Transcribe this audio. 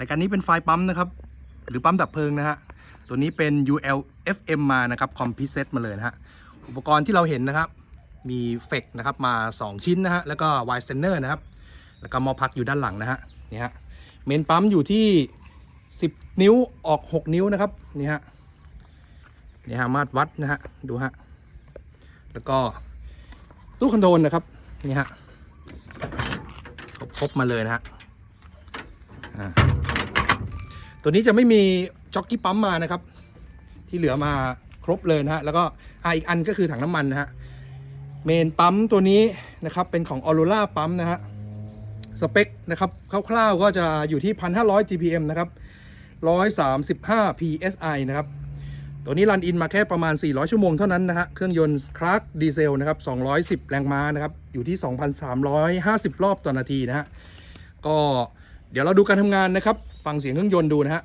รายการนี้เป็นไฟปั๊มนะครับ หรือปั๊มดับเพลิงนะฮะ ตัวนี้เป็น UL FM มานะครับคอมพิเซตมาเลยนะฮะ อุปกรณ์ที่เราเห็นนะครับ มีเฟกนะครับมา 2 ชิ้นนะฮะ แล้วก็ไวสเตนเนอร์นะครับ แล้วก็มอพักอยู่ด้านหลังนะฮะ นี่ฮะ เมนปั๊มอยู่ที่ 10 นิ้วออก 6 นิ้วนะครับ นี่ฮะ นี่ฮะ มาตรวัดนะฮะ ดูฮะ แล้วก็ตู้คอนโทรลนะครับ นี่ฮะครบมาเลยนะฮะอ่า ตัวนี้จะไม่มีจ็อกกี้ปั๊มมานะครับ ที่เหลือมาครบเลยนะฮะ แล้วก็อ่าอีกอันก็คือถังน้ำมันนะฮะ เมนปั๊มตัวนี้นะครับ เป็นของ a u r o r a ปั๊มนะฮะ สเปคนะครับคร่าวๆก็จะอยู่ที่ 1,500 GPM นะครับ 135 PSI นะครับ ตัวนี้รันอินมาแค่ประมาณ 400 ชั่วโมงเท่านั้นนะฮะ เครื่องยนต์คลาร์กดีเซลนะครับ 210 แรงม้านะครับ อยู่ที่ 2,350 รอบต่อนาทีนะฮะ ก็เดี๋ยวเราดูการทำงานนะครับ ฟังเสียงเครื่องยนต์ดูนะฮะ